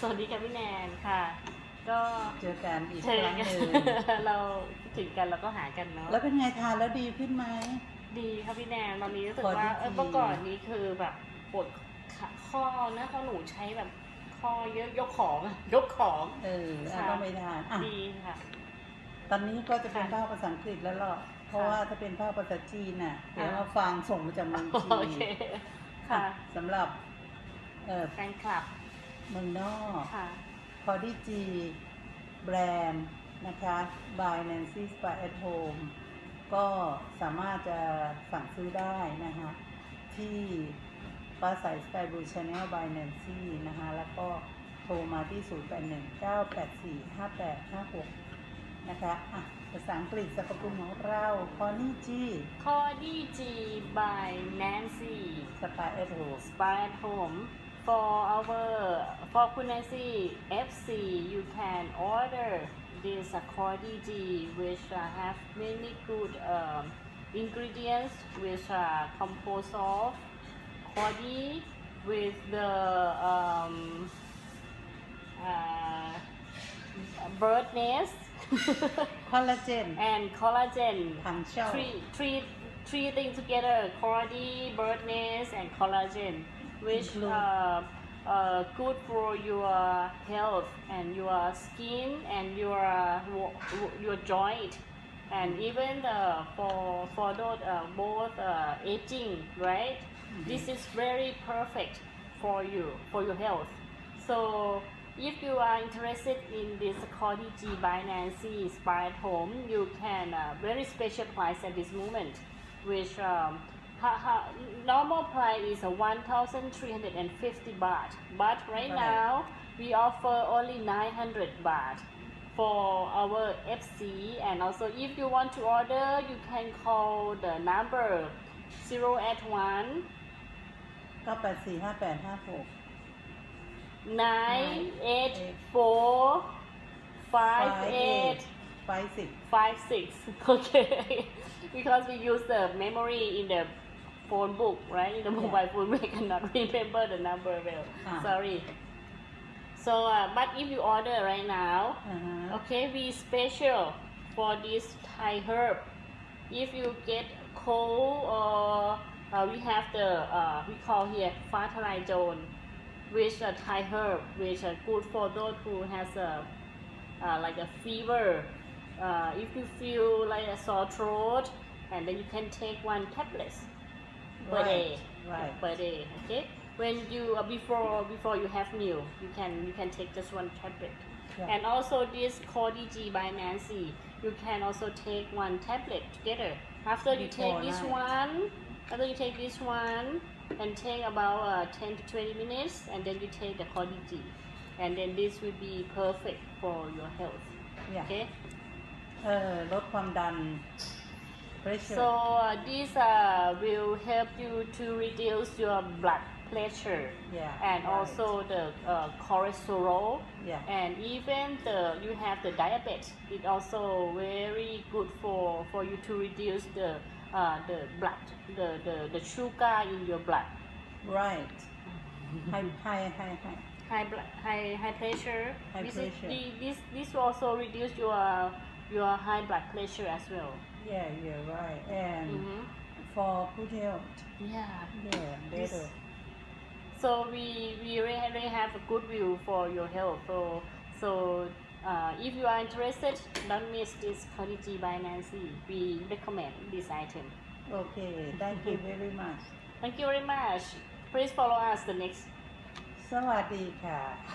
สวัสดีค่ะพี่แนนค่ะ ก็เจอกันอีกเจคอรั้งกันหนึ่งเราคิดถึงกันเราก็หากันเนาะ แล้วเป็นไงทานแล้วดีขึ้นไหม ดีค่ะพี่แนนตอนนี้รู้สึกขอว่าดีเออทีเมื่อก่อนนี้คือแบบปวดขาข้อนะเพราะหนูใช้แบบข้อเยอะยกของอะยกของ เอออะค่ะ ต้องไปทานอะดีค่ะ ตอนนี้ก็จะเป็นค่ะภาคภาษาอังกฤษแล้วหรอกเพราะค่ะว่าถ้าเป็นภาคภาษาจีนน่ะเดี๋ยวอะ มาฟังส่งมาจากเมืองจีโอนเคค่ะสำหรับเอ่อแฟนคลับ เมืองนอกค่ะพอดีจีแบรนด์นะคะ by Nancy Spa at Home ก็สามารถจะสั่งซื้อได้นะคะที่ฟ้าใส Sky Blue Channel by Nancy นะคะแล้วก็โทรมาที่ 0819845856 นะคะอะภาษาอังกฤษสรรพคุณของเราพอนี่จีคอดีจี by Nancy สปาเอทโฮ Spy at home for our for Kunasi FC you can order this cordy which uh, have many good um, ingredients which are uh, composed of cordy with the um, uh, bird nest collagen. And collagen. Pang Shao. treat, treat three things together bird nest and collagen which Include- uh, uh, good for your health and your skin and your your joint. And even the for for those uh, both uh, aging right? This is very perfect for you for your health. So if you are interested in this Cordy G by Nancy at home, you can uh, very special price at this moment, which um, ha, ha, normal price is a 1,350 baht. But right, right, now, we offer only 900 baht for our FC. And also, if you want to order, you can call the number 081 984 Five six. Five six. Okay, because we use the memory in the phone book, right? In the mobile phone, we cannot remember the number well. Ah. Sorry. So, uh, but if you order right now, uh-huh. okay, we special for this Thai herb. If you get cold or uh, we have the uh, we call here fatalajone, which a Thai herb, which are good for those who has a uh, like a fever uh, if you feel like a sore throat, and then you can take one tablet per right. day, right. per day. Okay. When you uh, before before you have meal, you can you can take just one tablet. Yeah. And also this Cordyce by Nancy, you can also take one tablet together. After you take this one, after you take this one, and take about uh, 10 to 20 minutes, and then you take the Cordyce, and then this will be perfect for your health. Yeah. Okay เออลดความดัน pressure so uh, this uh, will help you to reduce your blood pressure Yeah, and right. also the uh, cholesterol Yeah. and even the you have the diabetes it also very good for for you to reduce the uh, the blood the, the the sugar in your blood right high high high high high blood high high pressure High this pressure. Is, the- this this will also reduce your your high blood pressure as well yeah you're right and Mhm. for good health yeah yeah better so we we really, really have a good view for your health so so uh, if you are interested don't miss this quality by Nancy we recommend this item okay thank you very much thank you very much please follow us the next สวัสดีค่ะ